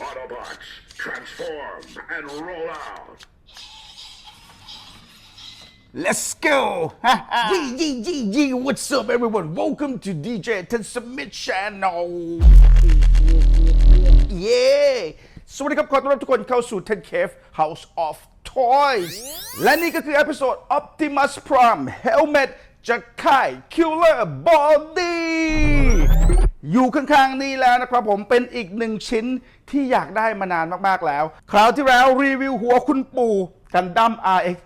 Autobots, transform and roll out. Let's go! yee, yee, yee, yee. What's up, everyone? Welcome to DJ Ten Submit Channel. Yeah! สวัสดีครับ ขอต้อนรับทุกคนเข้าสู่ 10 Cave House of Toys และนี่ก็คือ เอพิโซด Optimus Prime Helmet จากค่าย Killer Body อยู่ข้างๆนี่แล้วนะครับผมเป็นอีกหนึ่งชิ้นที่อยากได้มานานมากๆแล้ว คราวที่แล้วรีวิวหัวคุณปู่กันดั้ม RX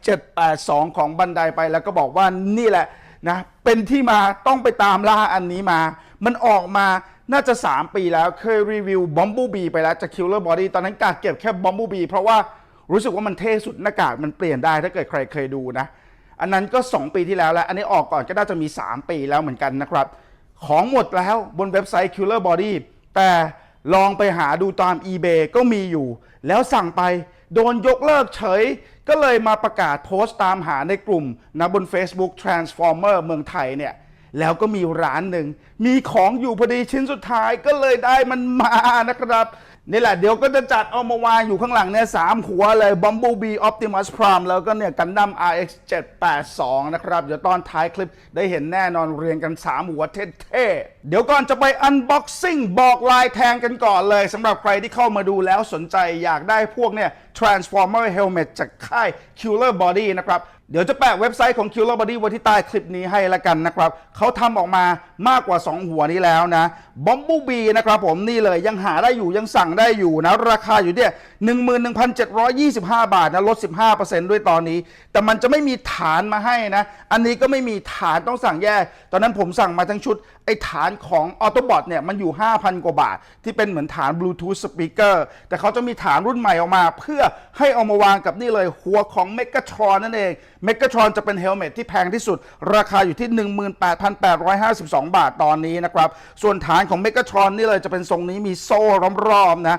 782 ของบันไดไปแล้วก็บอกว่านี่แหละนะเป็นที่มาต้องไปตามล่าอันนี้มา มันออกมาน่าจะ 3 ปีแล้วเคยรีวิว Bumblebee ไปแล้วจาก Killer Body ตอนนั้นกาเก็บแค่ Bumblebee เพราะว่ารู้สึกว่ามันเท่สุดหน้ากากมันเปลี่ยนได้ถ้าเกิดใครเคยดูนะ อันนั้นก็ 2 ปีที่แล้วแล้ว อันนี้ออกก่อนก็น่าจะมี 3 ปีแล้วเหมือนกันนะครับ ของหมดแล้วบนเว็บไซต์ Killer Body แต่ลองไปหาดูตาม eBay ก็มีอยู่ แล้วสั่งไปโดนยกเลิกเฉย ก็เลยมาประกาศโพสต์ตามหาในกลุ่มนะบน Facebook Transformer เมืองไทยเนี่ย แล้วก็มีร้านหนึ่ง มีของอยู่พอดีชิ้นสุดท้ายก็เลยได้มันมานะครับ นี่แหละเดี๋ยวก็จะจัดเอามาวางอยู่ข้างหลังเนี่ยสามหัวเลย Bumblebee Optimus Prime แล้วก็เนี่ยกันดั้ม RX 782 นะครับ เดี๋ยวตอนท้ายคลิปได้เห็นแน่นอนเรียงกัน 3 หัวเท่ๆ เดี๋ยวก่อนจะไป Unboxing บอกลายแทงกันก่อนเลยสำหรับใครที่เข้ามาดูแล้วสนใจอยากได้พวกเนี่ย Transformer Helmet จากค่าย Killer Body นะครับเดี๋ยวจะแปะเว็บไซต์ของ Killer Body ไว้ที่ใต้คลิปนี้ให้ละกันนะครับ เขาทำออกมามากกว่า 2 หัวนี้แล้วนะ Bumblebee นะครับผมนี่เลยยังหาได้อยู่ยังสั่งได้อยู่นะ ราคาอยู่เนี่ย11,725 บาทนะลด 15%ด้วยตอนนี้ แต่มันจะไม่มีฐานมาให้นะ อันนี้ก็ไม่มีฐานต้องสั่งแยก ตอนนั้นผมสั่งมาทั้งชุดไอ้ฐานของ Autobot เนี่ยมันอยู่ 5,000 กว่าบาท ที่เป็นเหมือนฐาน Bluetooth speaker แต่เขาจะมีฐานรุ่นใหม่ออกมา เพื่อให้เอามาวางกับนี่เลยหัวของ Megatron นั่นเอง Megatron จะเป็นเฮลเมตที่แพงที่สุด ราคาอยู่ที่ 18,852 บาทตอนนี้นะครับ ส่วนฐานของ Megatron นี่เลยจะเป็นทรงนี้มีโซ่รอบๆนะ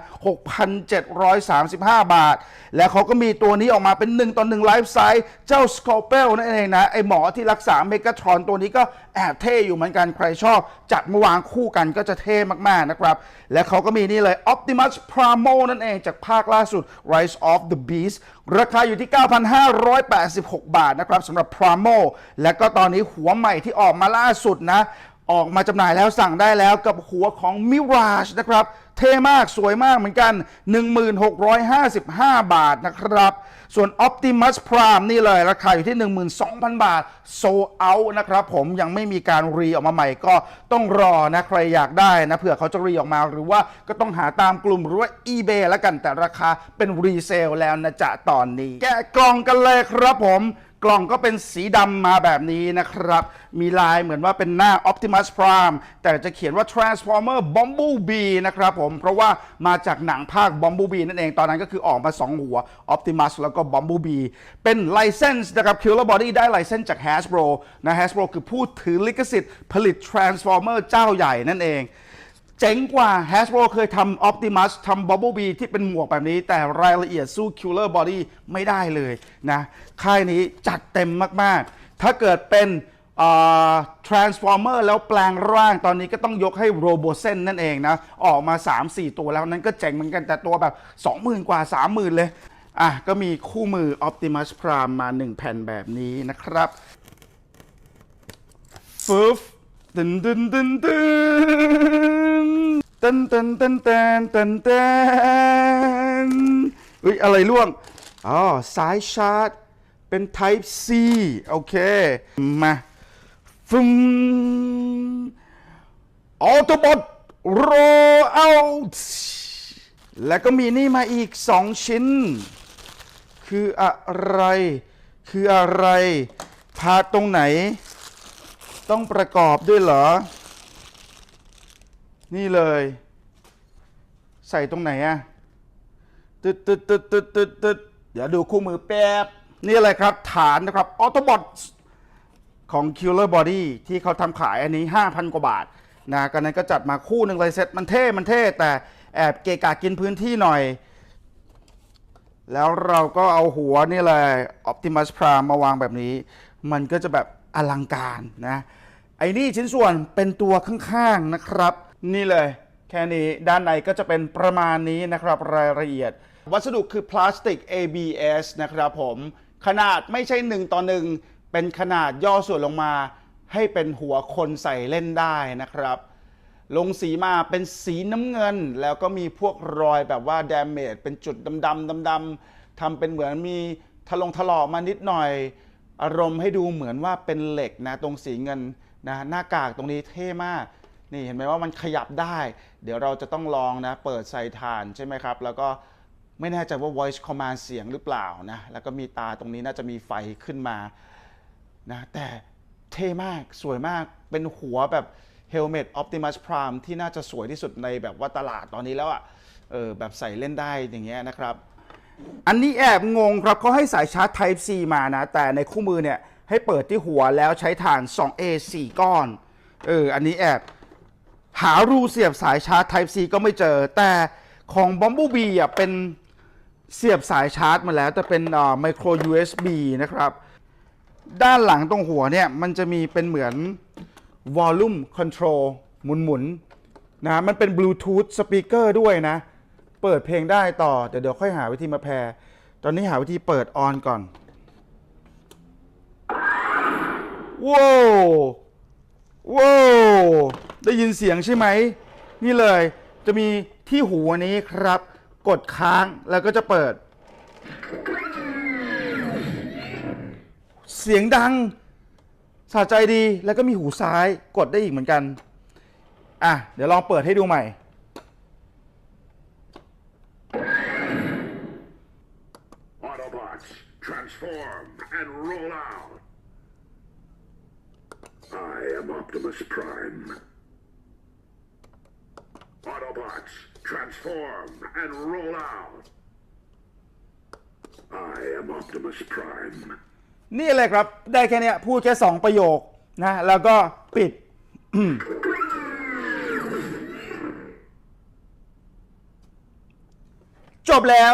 6,735 บาท แล้วเขาก็มีตัวนี้ออกมาเป็น 1ต่อ1ไลฟ์ไซส์เจ้า Scalpel นั่นเองนะไอหมอที่รักษา Megatron ตัวนี้ก็แอบเท่อยู่เหมือนกันใครชอบจัดมาวางคู่กันก็จะเท่มาก ๆ นะครับ และเขาก็มีนี่เลย Optimus Primo นั่นเองจากภาคล่าสุด Rise of the Beast ราคาอยู่ที่ 9,586 บาทนะครับสำหรับ Primo และก็ตอนนี้หัวใหม่ที่ออกมาล่าสุดนะ ออกมาจำหน่ายแล้วสั่งได้แล้วกับหัวของ Mirage นะครับ เท่มากสวยมากเหมือนกัน 1655 บาทนะครับ ส่วน Optimus Prime นี่เลย ราคาอยู่ที่ 12,000 บาท โซเอานะครับผมยังไม่มีการรีออกมาใหม่ก็ต้องรอนะ ใครอยากได้นะเผื่อเขาจะรีออกมาหรือว่าก็ต้องหาตามกลุ่มหรือว่า eBay แล้วกันแต่ราคาเป็นรีเซลแล้วนะจ๊ะตอนนี้ แกะกล่องกันเลยครับผม กล่องก็เป็นสีดำมาแบบนี้นะครับ มีลายเหมือนว่าเป็นหน้า Optimus Prime แต่จะเขียนว่า Transformer Bumblebee นะครับผม เพราะว่ามาจากหนังภาค Bumblebee นั่นเอง ตอนนั้นก็คือออกมา 2 หัว Optimus แล้วก็ Bumblebee เป็นไลเซนส์นะครับ Killer Body ได้ไลเซนส์จาก Hasbro นะ Hasbro คือผู้ถือลิขสิทธิ์ผลิต Transformer เจ้าใหญ่นั่นเอง เจ๋งกว่า Hasbro เคยทำ Optimus ทำ Bumblebee ที่เป็นหมวกแบบนี้ แต่รายละเอียดสู้ Killer Body ไม่ได้เลยนะ ค่ายนี้จัดเต็มมาก ๆ ถ้าเกิดเป็น Transformer แล้วแปลงร่างตอนนี้ก็ต้องยกให้ Robosen นั่นเองนะ ออกมา 3-4 ตัวแล้วนั้นก็เจ๋งเหมือนกันแต่ตัวแบบ 20,000 กว่า 30,000 เลย อะ ก็มีคู่มือ Optimus Prime มา 1 แผ่นแบบนี้นะครับฟึบตึนตึนตึนตึน ตึนตึนตึนตึนตึนตึนเฮ้ยอะไรล่วง อ๋อ สายชาร์จ เป็น Type C โอเค มาฟึมออโตบอทโรเอาแล้วก็มีนี่มาอีก 2 ชิ้น คืออะไร คืออะไร พาตรงไหน ต้องประกอบด้วยเหรอ นี่เลย ใส่ตรงไหนอะตึดตึดตึดตึดตึดตึดเดี๋ยวดูคู่มือแป๊บ นี่อะไรครับ ฐานนะครับออโตบอทของ Killer Body ที่เขาทำขายอันนี้ 5,000 กว่าบาทนะกันนั้นก็จัดมาคู่หนึ่งเลยเซ็ตมันเท่ มันเท่ แต่แอบเกะกะกินพื้นที่หน่อย แล้วเราก็เอาหัวนี่เลย Optimus Prime มาวางแบบนี้ มันก็จะแบบอลังการนะ ไอ้นี่ชิ้นส่วนเป็นตัวข้างๆนะครับ นี่เลยแค่นี้ด้านในก็จะเป็นประมาณนี้นะครับรายละเอียด วัสดุคือพลาสติก ABS นะครับผมขนาดไม่ใช่ 1 ต่อ 1 เป็นขนาดย่อส่วนลงมา ให้เป็นหัวคนใส่เล่นได้นะครับ ลงสีมาเป็นสีน้ำเงิน แล้วก็มีพวกรอยแบบว่า damage เป็นจุดดำๆดำๆทำเป็นเหมือนมีทะลงถลอกมานิดหน่อย อารมณ์ให้ดูเหมือนว่าเป็นเหล็กนะ ตรงสีเงินนะหน้ากากตรงนี้เท่มาก นี่เห็นไหมว่ามันขยับได้ เดี๋ยวเราจะต้องลองนะ เปิดใส่ฐานใช่ไหมครับ แล้วก็ไม่แน่ใจว่า voice command เสียงหรือเปล่านะ แล้วก็มีตาตรงนี้น่าจะมีไฟขึ้นมานะแต่เท่มากสวยมากเป็นหัวแบบ Helmet Optimus Prime ที่น่าจะสวยที่สุดในแบบว่าตลาดตอนนี้แล้วอะ่ะเออแบบใส่เล่นได้อย่างเงี้ยนะครับ อันนี้แอบงงครับเขาให้สายชาร์จ Type C มานะ แต่ในคู่มือเนี่ยให้เปิดที่หัวแล้วใช้ฐาน 2A 4 ก้อน เออ อันนี้แอบ หารูเสียบสายชาร์จ Type C ก็ไม่เจอ แต่ของ b u m b l e b e อะเป็นเสียบสายชาร์จมาแล้ว แต่เป็นอ่า micro USB นะครับ ด้านหลังตรงหัวเนี่ย มันจะมีเป็นเหมือน volume control หมุนๆนะมันเป็น Bluetooth speaker ด้วยนะ เปิดเพลงได้ต่อ เดี๋ยวเดี๋ยวค่อยหาวิธีมาแพร ตอนนี้หาวิธีเปิดออนก่อนว้าว ว้าวได้ยินเสียงใช่ไหม นี่เลยจะมีที่หูอันนี้ครับ กดค้างแล้วก็จะเปิด เสียงดังสะใจดีแล้วก็มีหูซ้ายกดได้อีกเหมือนกัน อะ เดี๋ยวลองเปิดให้ดูใหม่ Autobots, transform and roll out. I am Optimus Prime. Autobots, transform and roll out. I am Optimus Prime. นี่เลยครับ ได้แค่นี้พูดแค่2ประโยคนะ แล้วก็ปิด จบแล้ว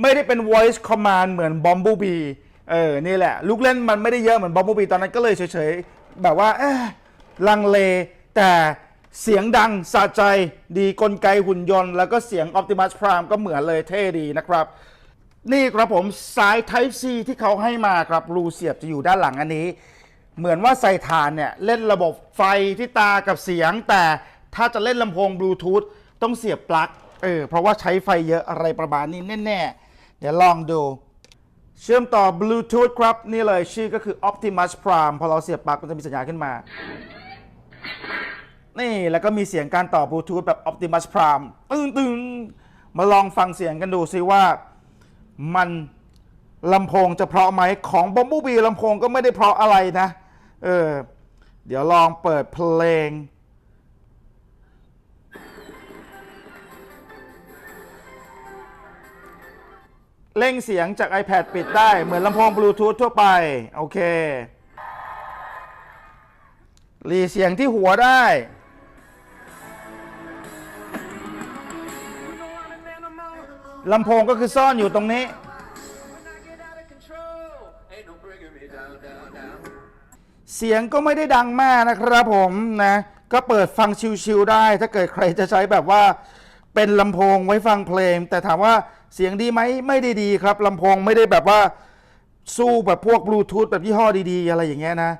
ไม่ได้เป็น voice command เหมือน Bumblebee เออ นี่แหละ ลูกเล่นมันไม่ได้เยอะเหมือน Bumblebee ตอนนั้นก็เลยเฉยๆ แบบว่าอ๊ะ ลังเล แต่เสียงดังสะใจดีกลไกหุ่นยนต์ แล้วก็เสียง Optimus Prime ก็เหมือนเลยเท่ดีนะครับ นี่ครับผมสาย Type C ที่เขาให้มาครับรูเสียบจะอยู่ด้านหลังอันนี้ เหมือนว่าใส่ฐานเนี่ย เล่นระบบไฟที่ตากับเสียง แต่ถ้าจะเล่นลำโพงบลูทูธต้องเสียบปลั๊กเออเพราะว่าใช้ไฟเยอะอะไรประมาณนี้แน่ๆ เดี๋ยวลองดู เชื่อมต่อบลูทูธครับ นี่เลยชื่อก็คือ Optimus Prime พอเราเสียบปลั๊กมันจะมีสัญญาณขึ้นมา นี่แล้วก็มีเสียงการต่อบลูทูธแบบ Optimus Prime ตึงตึงมาลองฟังเสียงกันดูซิว่ามันลำโพงจะเพราะไหมของบอมบูบีลำโพงก็ไม่ได้เพราะอะไรนะ เออ เดี๋ยวลองเปิดเพลงเร่งเสียงจาก iPad ปิดได้เหมือนลำโพงบลูทูธทั่วไป โอเค หลีเสียงที่หัวได้ ลำโพงก็คือซ่อนอยู่ตรงนี้ เสียงก็ไม่ได้ดังมากนะครับผมนะ ก็เปิดฟังชิวๆได้ ถ้าเกิดใครจะใช้แบบว่าเป็นลำโพงไว้ฟังเพลง แต่ถามว่าเสียงดีไหมไม่ได้ดีครับลำโพงไม่ได้แบบว่าสู้แบบพวกบลูทูธแบบยี่ห้อดีๆ อะไรอย่างเงี้ยนะ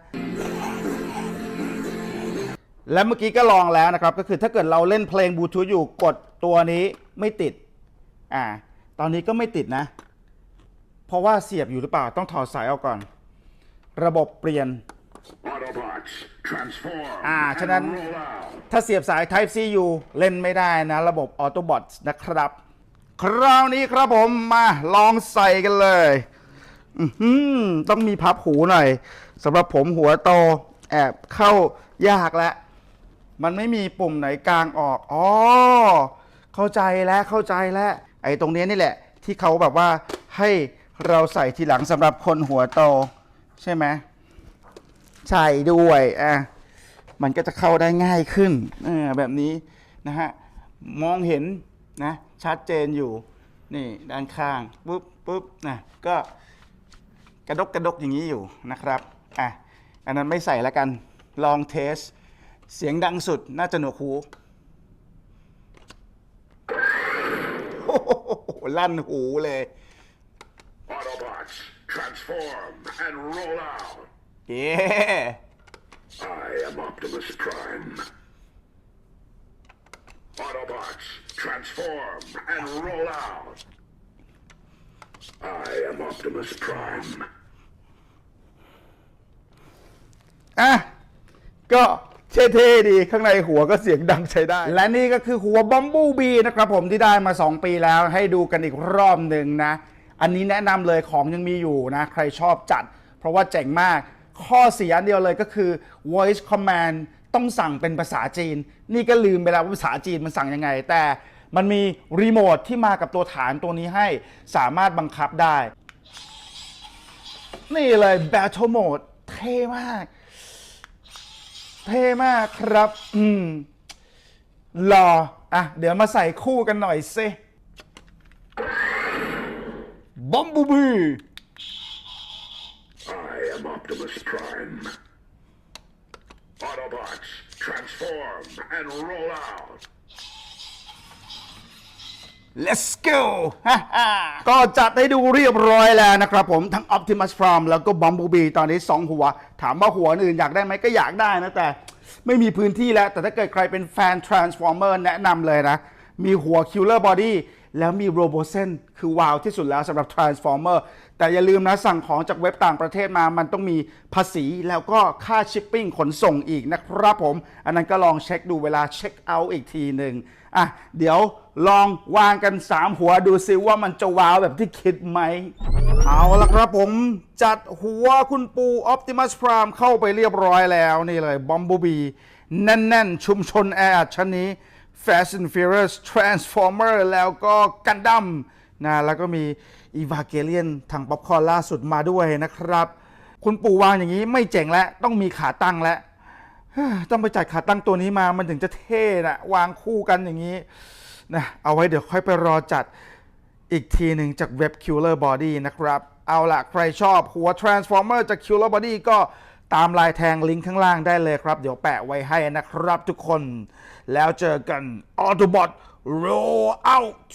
และเมื่อกี้ก็ลองแล้วนะครับ ก็คือถ้าเกิดเราเล่นเพลงบลูทูธอยู่กดตัวนี้ไม่ติด อ่า ตอนนี้ก็ไม่ติดนะ เพราะว่าเสียบอยู่หรือเปล่าต้องถอดสายออกก่อน ระบบเปลี่ยน Autobots, transform อ่า and ฉะนั้น roll out. ถ้าเสียบสาย Type C อยู่เล่นไม่ได้นะ ระบบ Autobot นะครับ คราวนี้ครับผมมาลองใส่กันเลยอื้อหือต้องมีพับหูหน่อยสำหรับผมหัวโตแอบเข้ายากแล้ว มันไม่มีปุ่มไหนกลางออกอ๋อเข้าใจแล้วเข้าใจแล้วไอ้ตรงนี้นี่แหละ ที่เขาแบบว่าให้เราใส่ทีหลังสำหรับคนหัวโต ใช่ไหมใช่ด้วยอะมันก็จะเข้าได้ง่ายขึ้นเออแบบนี้นะฮะมองเห็นนะชัดเจนอยู่นี่ด้านข้างปุ๊บปุ๊บนะก็กระดกกระดกอย่างนี้อยู่นะครับอะอันนั้นไม่ใส่แล้วกันลองเทส เสียงดังสุดน่าจะหนวกหูลั่นหูเลย Autobots, transform and roll out. เย้ I am Optimus Prime. Autobots, transform and roll out. I am Optimus Prime. อะก็ เท่ๆดีข้างในหัวก็เสียงดังใช้ได้ และนี่ก็คือหัวบอมบูบีนะครับผมที่ได้มา 2 ปีแล้วให้ดูกันอีกรอบหนึ่งนะ อันนี้แนะนำเลยของยังมีอยู่นะ ใครชอบจัด เพราะว่าเจ๋งมาก ข้อเสียเดียวเลยก็คือ voice command ต้องสั่งเป็นภาษาจีน นี่ก็ลืมไปแล้วว่าภาษาจีนมันสั่งยังไง แต่มันมีรีโมทที่มากับตัวฐานตัวนี้ให้สามารถบังคับได้ นี่เลย Battle Mode เท่มาก เท่มากครับ อืมรออะ เดี๋ยวมาใส่คู่กันหน่อยสิบอมบูบี let's go ก็จัดให้ดูเรียบร้อยแล้วนะครับผมทั้ง Optimus Prime แล้วก็ Bumblebee ตอนนี้ 2 หัว ถามว่าหัวอื่นอยากได้ไหมก็อยากได้นะ แต่ไม่มีพื้นที่แล้ว แต่ถ้าเกิดใครเป็นแฟน Transformer แนะนำเลยนะ มีหัว Killer Body แล้วมี Robosen คือว้าวที่สุดแล้วสำหรับ Transformer แต่อย่าลืมนะ สั่งของจากเว็บต่างประเทศมามันต้องมีภาษีแล้วก็ค่าชิปปิ้งขนส่งอีกนะครับผม อันนั้นก็ลองเช็คดูเวลาเช็คเอาท์อีกทีหนึ่ง อะเดี๋ยวลองวางกัน 3 หัวดูซิว่ามันจะว้าวแบบที่คิดไหม เอาละครับผมจัดหัวคุณปู Optimus Prime เข้าไปเรียบร้อยแล้วนี่เลย Bumblebee แน่น ๆ ชุมชนแออัดชั้นนี้ Fast and Furious Transformer แล้วก็กันดั้มนะแล้วก็มี Evangelion ทางป๊อปคอร์นล่าสุดมาด้วยนะครับ คุณปู่วางอย่างนี้ไม่เจ๋งแล้ว ต้องมีขาตั้งแล้ว ต้องไปจัดขาตั้งตัวนี้มามันถึงจะเท่นะวางคู่กันอย่างนี้นะเอาไว้เดี๋ยวค่อยไปรอจัดอีกทีหนึ่งจากเว็บ Killer Body นะครับ เอาละใครชอบหัว Transformer จาก Killer Body ก็ตามลายแทงลิงก์ข้างล่างได้เลยครับ เดี๋ยวแปะไว้ให้นะครับทุกคน แล้วเจอกัน Autobot Roll Out